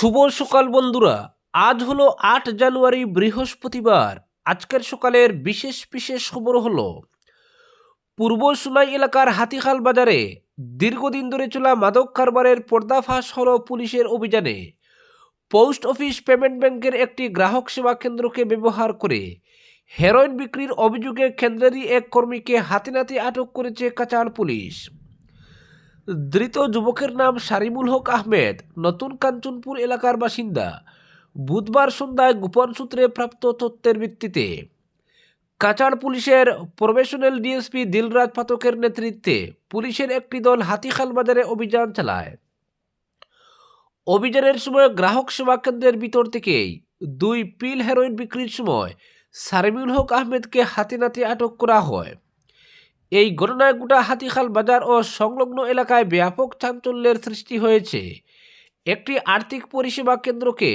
শুভ সকাল বন্ধুরা। আজ হলো আট জানুয়ারি বৃহস্পতিবার। আজকের সকালের বিশেষ বিশেষ খবর হলো, পূর্ব সুনাই এলাকার হাতিখাল বাজারে দীর্ঘদিন ধরে চলা মাদক কারবারের পর্দাফাঁস হল পুলিশের অভিযানে। পোস্ট অফিস পেমেন্ট ব্যাংকের একটি গ্রাহক সেবা কেন্দ্রকে ব্যবহার করে হেরোইন বিক্রির অভিযোগে কেন্দ্রেরই এক কর্মীকে হাতে নাতে আটক করেছে কাচার পুলিশ। ধৃত যুবকের নাম শারিমুল হক আহমেদ, নতুন কাঞ্চনপুর এলাকার বাসিন্দা। বুধবার সন্ধ্যায় গোপন সূত্রে প্রাপ্ত তথ্যের ভিত্তিতে কাচার পুলিশের প্রফেশনাল ডিএসপি দিলরাজ পাতকের নেতৃত্বে পুলিশের একটি দল হাতিখাল বাজারে অভিযান চালায়। অভিযানের সময় গ্রাহক সেবা কেন্দ্রের ভিতর থেকেই দুই পিল হেরোইন বিক্রির সময় সারিমুল হক আহমেদকে হাতে নাতে আটক করা হয়। এই ঘটনায় গোটা হাতিখাল বাজার ও সংলগ্ন এলাকায় ব্যাপক চাঞ্চল্যের সৃষ্টি হয়েছে। একটি আর্থিক পরিষেবা কেন্দ্রকে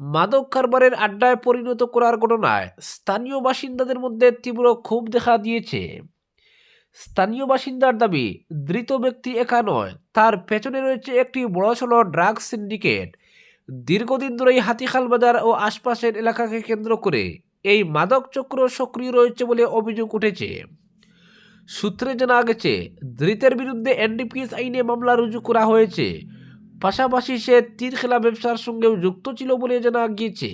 মাদক কারবারের আড্ডায় পরিণত করার ঘটনায় স্থানীয় বাসিন্দাদের মধ্যে তীব্র ক্ষোভ দেখা দিয়েছে। স্থানীয় বাসিন্দার দাবি, ধৃত ব্যক্তি একা নয়, তার পেছনে রয়েছে একটি বড়সড় ড্রাগ সিন্ডিকেট। দীর্ঘদিন ধরেই হাতিখাল বাজার ও আশপাশের এলাকাকে কেন্দ্র করে এই মাদক চক্র সক্রিয় রয়েছে বলে অভিযোগ উঠেছে। সূত্রে জানা গেছে, ধৃতের বিরুদ্ধে এনডিপিএস আইনে মামলা রুজু করা হয়েছে। পাশাপাশি সে তীর খেলা ব্যবসার সঙ্গেও যুক্ত ছিল বলে জানা গিয়েছে।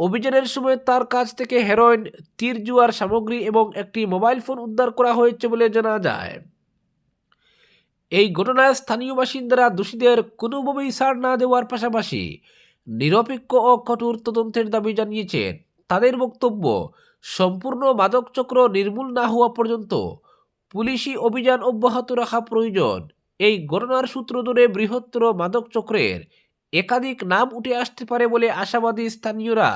অভিযানের সময় তার কাছ থেকে হেরোইন, তীর জুয়ার সামগ্রী এবং একটি মোবাইল ফোন উদ্ধার করা হয়েছে বলে জানা যায়। এই ঘটনায় স্থানীয় বাসিন্দারা দোষীদের কোনোভাবেই ছাড় না দেওয়ার পাশাপাশি নিরপেক্ষ ও কঠোর তদন্তের দাবি জানিয়েছেন। তাদের বক্তব্য সম্পূর্ণ মাদক চক্র নির্মূল না হওয়া পর্যন্ত পুলিশি অভিযান অব্যাহত রাখা প্রয়োজন। এই ঘটনার সূত্র ধরে বৃহত্তর মাদক চক্রের একাধিক নাম উঠে আসতে পারে বলে আশাবাদী স্থানীয়রা।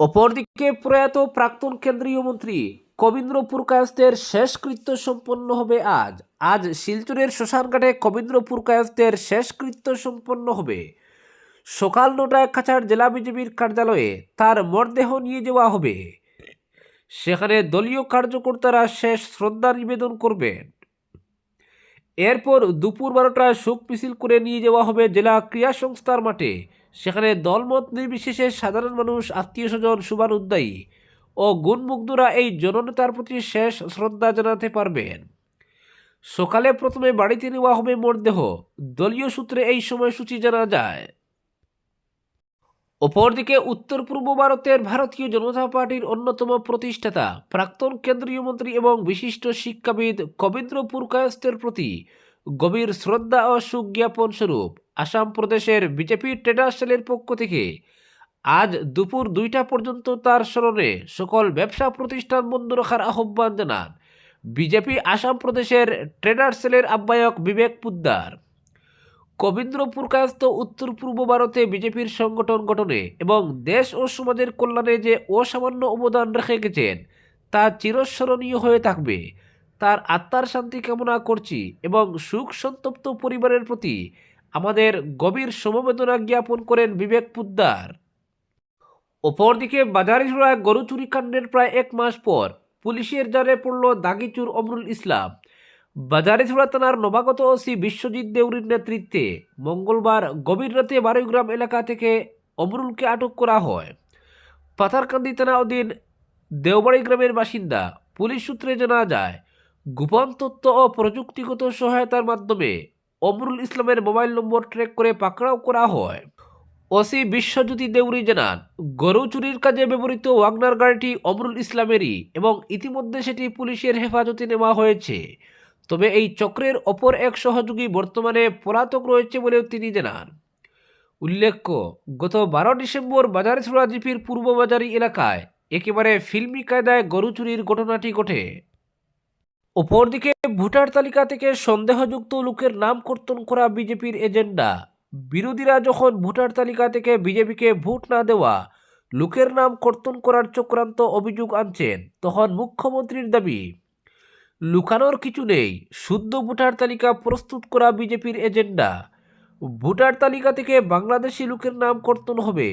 অপরদিকে প্রয়াত প্রাক্তন কেন্দ্রীয় মন্ত্রী কবীন্দ্র পুরকায়স্তের শেষকৃত্য সম্পন্ন হবে আজ। আজ শিলচরের শ্মশানঘাটে কবীন্দ্র পুরকায়স্তের শেষকৃত্য সম্পন্ন হবে। সকাল নটায় কাছাড় জেলা বিজেপির কার্যালয়ে তার মরদেহ নিয়ে যাওয়া হবে। সেখানে দলীয় কার্যকর্তারা শেষ শ্রদ্ধা নিবেদন করবেন। এরপর দুপুর বারোটায় শোক মিছিল করে নিয়ে যাওয়া হবে জেলা ক্রীড়া সংস্থার মাঠে। সেখানে দলমত নির্বিশেষে সাধারণ মানুষ আত্মীয় স্বজন শুভানুদ্দায়ী ও গুণমুগ্ধরা এই জননেতার প্রতি শেষ শ্রদ্ধা জানাতে পারবেন। সকালে প্রথমে বাড়িতে নেওয়া হবে মরদেহ। দলীয় সূত্রে এই সময়সূচি জানা যায়। অপরদিকে উত্তর পূর্ব ভারতের ভারতীয় জনতা পার্টির অন্যতম প্রতিষ্ঠাতা, প্রাক্তন কেন্দ্রীয় মন্ত্রী এবং বিশিষ্ট শিক্ষাবিদ কবীন্দ্র পুরকায়স্তের প্রতি গভীর শ্রদ্ধা ও সুজ্ঞাপন স্বরূপ আসাম প্রদেশের বিজেপি ট্রেডার্স সেলের পক্ষ থেকে আজ দুপুর দুইটা পর্যন্ত তার স্মরণে সকল ব্যবসা প্রতিষ্ঠান বন্ধ রাখার আহ্বান জানান বিজেপি আসাম প্রদেশের ট্রেডার্স সেলের আহ্বায়ক বিবেক পুদ্দার। কবীন্দ্রপুর কায়স্থ উত্তর পূর্ব ভারতে বিজেপির সংগঠন গঠনে এবং দেশ ও সমাজের কল্যাণে যে অসামান্য অবদান রেখে গেছেন, তা চিরস্মরণীয় হয়ে থাকবে। তার আত্মার শান্তি কামনা করছি এবং সুখ সন্তপ্ত পরিবারের প্রতি আমাদের গভীর সমবেদনা জ্ঞাপন করেন বিবেক পুদ্দার। অপরদিকে বাজারিছড়া গরু চুরি কাণ্ডের প্রায় এক মাস পর পুলিশের জারে পড়ল দাগিচুর অমরুল ইসলাম। বাজারিছড়া থানার নবাগত ওসি বিশ্বজিৎ দেউরির নেতৃত্বে মঙ্গলবার গভীর রাতে বারুইগ্রাম এলাকা থেকে অমরুলকে আটক করা হয়। পাথারকান্দি থানা অধীন দেওবাড়ি গ্রামের বাসিন্দা পুলিশ সূত্রে জানা যায়, গোপন তথ্য ও প্রযুক্তিগত সহায়তার মাধ্যমে অমরুল ইসলামের মোবাইল নম্বর ট্র্যাক করে পাকড়াও করা হয়। ওসি বিশ্বজ্যোতি দেউরি জানান, গরু চুরির কাজে ব্যবহৃত ওয়াগনার গাড়িটি অমরুল ইসলামেরই এবং ইতিমধ্যে সেটি পুলিশের হেফাজতে নেওয়া হয়েছে। তবে এই চক্রের অপর এক সহযোগী বর্তমানে পলাতক রয়েছে বলেও তিনি জানান। উল্লেখ্য, গত বারো ডিসেম্বর বাজারছড়া জিপির পূর্ববাজারি এলাকায় একেবারে ফিল্মি কায়দায় গরু চুরির ঘটনাটি ঘটে। অপরদিকে ভোটার তালিকা থেকে সন্দেহযুক্ত লোকের নাম কর্তন করা বিজেপির এজেন্ডা। বিরোধীরা যখন ভোটার তালিকা থেকে বিজেপিকে ভোট না দেওয়া, লোকের নাম কর্তন করার চক্রান্ত অভিযোগ আনছেন, তখন মুখ্যমন্ত্রীর দাবি লুকানোর কিছু নেই। শুদ্ধ ভোটার তালিকা প্রস্তুত করা বিজেপির এজেন্ডা। ভোটার তালিকা থেকে বাংলাদেশি লোকের নাম কর্তন হবে।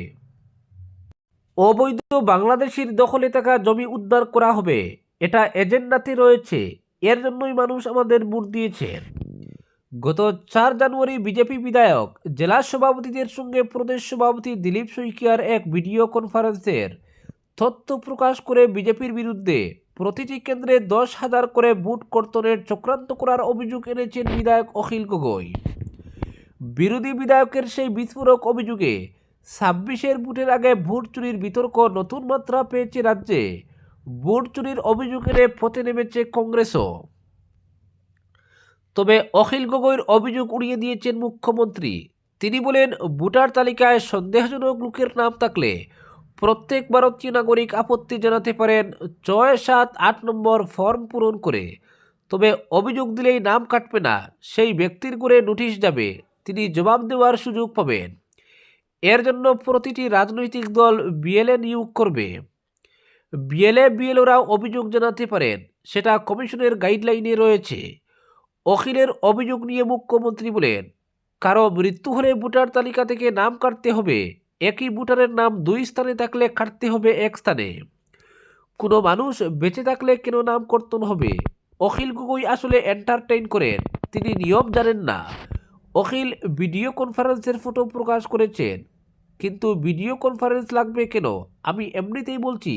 অবৈধ বাংলাদেশির দখলে থাকা জমি উদ্ধার করা হবে। এটা এজেন্ডাতে রয়েছে। এর জন্যই মানুষ আমাদের ভোট দিয়েছেন। গত চার জানুয়ারি বিজেপি বিধায়ক, জেলা সভাপতিদের সঙ্গে প্রদেশ সভাপতি দিলীপ শইকিয়ার এক ভিডিও কনফারেন্সের তথ্য প্রকাশ করে বিজেপির বিরুদ্ধে প্রতিটি কেন্দ্রে দশ হাজার করে বুট কর্তনের চক্রান্ত করার অভিযোগ এনেছেন বিধায়ক অখিল গগৈ। বিরোধী বিধায়কের সেই বিস্ফোরক অভিযোগে ছাব্বিশের বুটের আগে ভোট চুরির বিতর্ক নতুন মাত্রা পেয়েছে রাজ্যে। ভোট চুরির অভিযোগ এনে পথে নেমেছে কংগ্রেসও। তবে অখিল গগৈর অভিযোগ উড়িয়ে দিয়েছেন মুখ্যমন্ত্রী। তিনি বলেন, ভোটার তালিকায় সন্দেহজনক লোকের নাম থাকলে প্রত্যেক ভারতীয় নাগরিক আপত্তি জানাতে পারেন ছয় সাত আট নম্বর ফর্ম পূরণ করে। তবে অভিযোগ দিলেই নাম কাটবে না, সেই ব্যক্তির করে নোটিশ যাবে, তিনি জবাব দেওয়ার সুযোগ পাবেন। এর জন্য প্রতিটি রাজনৈতিক দল বিএলএ নিয়োগ করবে। বিএলএ, বিএলওরা অভিযোগ জানাতে পারেন, সেটা কমিশনের গাইডলাইনে রয়েছে। অখিলের অভিযোগ নিয়ে মুখ্যমন্ত্রী বলেন, কারও মৃত্যু হলে ভোটার তালিকা থেকে নাম কাটতে হবে। একই ভোটারের নাম দুই স্থানে থাকলে কাটতে হবে এক স্থানে। কোনো মানুষ বেঁচে থাকলে কেন নাম কর্তন হবে? অখিল গগৈ আসলে এন্টারটেইন করেন, তিনি নিয়ম জানেন না। অখিল ভিডিও কনফারেন্সের ফটো প্রকাশ করেছেন, কিন্তু ভিডিও কনফারেন্স লাগবে কেন? আমি এমনিতেই বলছি,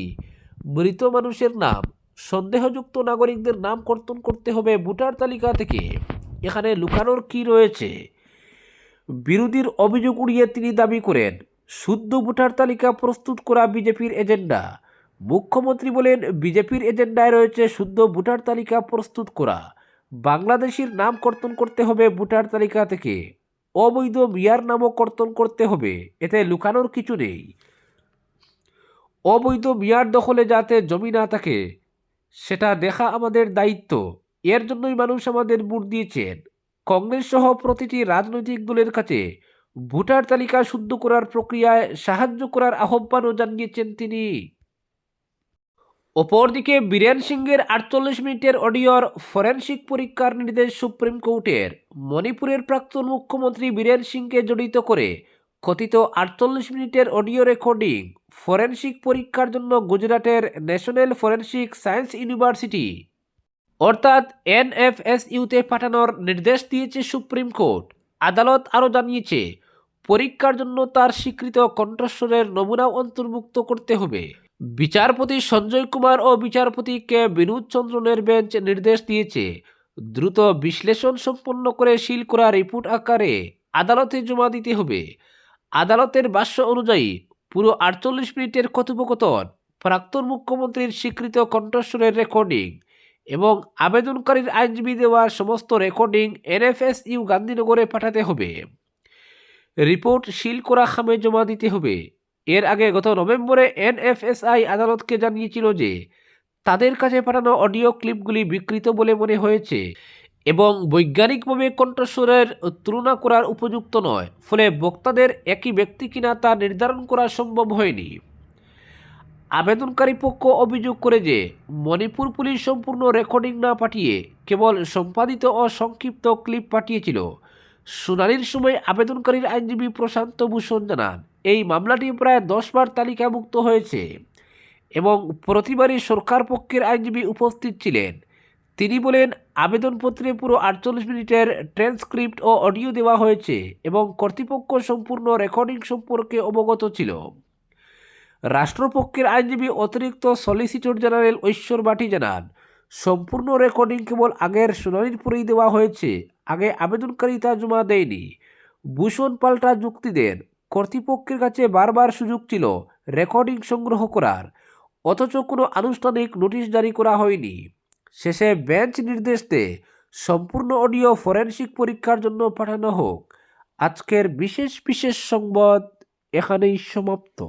মৃত মানুষের নাম, সন্দেহযুক্ত নাগরিকদের নাম কর্তন করতে হবে ভোটার তালিকা থেকে। এখানে লুকানোর কি রয়েছে? বিরোধীর অভিযোগ উড়িয়ে তিনি দাবি করেন শুদ্ধ ভোটার তালিকা প্রস্তুত করা বিজেপির এজেন্ডা। মুখ্যমন্ত্রী বলেন, বিজেপির এজেন্ডায় রয়েছে শুদ্ধ ভোটার তালিকা প্রস্তুত করা। বাংলাদেশের নাম কর্তন করতে হবে ভোটার তালিকা থেকে। অবৈধ মিয়ার নামও কর্তন করতে হবে, এতে লুকানোর কিছু নেই। অবৈধ মিয়ার দখলে যাতে জমি না থাকে, সেটা দেখা আমাদের দায়িত্ব। এর জন্যই মানুষ আমাদের ভোট দিয়েছেন। কংগ্রেস সহ প্রতিটি রাজনৈতিক দলের কাছে ভোটার তালিকা শুদ্ধ করার প্রক্রিয়ায় সাহায্য করার আহ্বানও জানিয়েছেন তিনি। অপরদিকে বীরেন সিংয়ের আটচল্লিশ মিনিটের অডিওর ফরেন্সিক পরীক্ষার নির্দেশ সুপ্রিম কোর্টের। মণিপুরের প্রাক্তন মুখ্যমন্ত্রী বীরেন সিংকে জড়িত করে কথিত আটচল্লিশ মিনিটের অডিও রেকর্ডিং ফরেন্সিক পরীক্ষার জন্য গুজরাটের ন্যাশনাল ফরেন্সিক সায়েন্স ইউনিভার্সিটি, অর্থাৎ এনএফএসইউতে পাঠানোর নির্দেশ দিয়েছে সুপ্রিম কোর্ট। আদালত আরও জানিয়েছে, পরীক্ষার জন্য তার স্বীকৃত কণ্ঠস্বরের নমুনা অন্তর্ভুক্ত করতে হবে। বিচারপতি সঞ্জয় কুমার ও বিচারপতি কে বিনোদ চন্দ্রনের বেঞ্চ নির্দেশ দিয়েছে, দ্রুত বিশ্লেষণ সম্পন্ন করে সিল করা রিপোর্ট আকারে আদালতে জমা দিতে হবে। আদালতের ভাষ্য অনুযায়ী, পুরো আটচল্লিশ মিনিটের কথোপকথন, প্রাক্তন মুখ্যমন্ত্রীর স্বীকৃত কণ্ঠস্বরের রেকর্ডিং এবং আবেদনকারীর আইনজীবী দেওয়া সমস্ত রেকর্ডিং এনএফএসইউ গান্ধীনগরে পাঠাতে হবে। রিপোর্ট সিল করা খামে জমা দিতে হবে। এর আগে গত নভেম্বরে এনএফএসআই আদালতকে জানিয়েছিল যে, তাদের কাছে পাঠানো অডিও ক্লিপগুলি বিকৃত বলে মনে হয়েছে এবং বৈজ্ঞানিকভাবে কণ্ঠস্বরের তুলনা করার উপযুক্ত নয়। ফলে বক্তাদের একই ব্যক্তি কিনা তা নির্ধারণ করা সম্ভব হয়নি। আবেদনকারী পক্ষ অভিযোগ করে যে মণিপুর পুলিশ সম্পূর্ণ রেকর্ডিং না পাঠিয়ে কেবল সম্পাদিত ও সংক্ষিপ্ত ক্লিপ পাঠিয়েছিল। শুনানির সময় আবেদনকারীর আইনজীবী প্রশান্ত ভূষণ জানান, এই মামলাটি প্রায় দশবার তালিকাভুক্ত হয়েছে এবং প্রতিবারই সরকার পক্ষের আইনজীবী উপস্থিত ছিলেন। তিনি বলেন, আবেদনপত্রে পুরো আটচল্লিশ মিনিটের ট্রান্সক্রিপ্ট ও অডিও দেওয়া হয়েছে এবং কর্তৃপক্ষ সম্পূর্ণ রেকর্ডিং সম্পর্কে অবগত ছিল। রাষ্ট্রপক্ষের আইনজীবী অতিরিক্ত সলিসিটর জেনারেল ঐশ্বর বাটি জানান, সম্পূর্ণ রেকর্ডিং কেবল আগের শুনানির পরেই দেওয়া হয়েছে। আগে আবেদনকারী তা জমা দেয়নি। ভূষণ পাল্টা যুক্তি দেন। কর্তৃপক্ষের কাছে বারবার সুযোগ ছিল রেকর্ডিং সংগ্রহ করার। অথচ কোনো আনুষ্ঠানিক নোটিশ জারি করা হয়নি। শেষে বেঞ্চ নির্দেশ দেয় সম্পূর্ণ অডিও ফরেন্সিক পরীক্ষার জন্য পাঠানো হোক। আজকের বিশেষ বিশেষ সংবাদ এখানেই সমাপ্ত।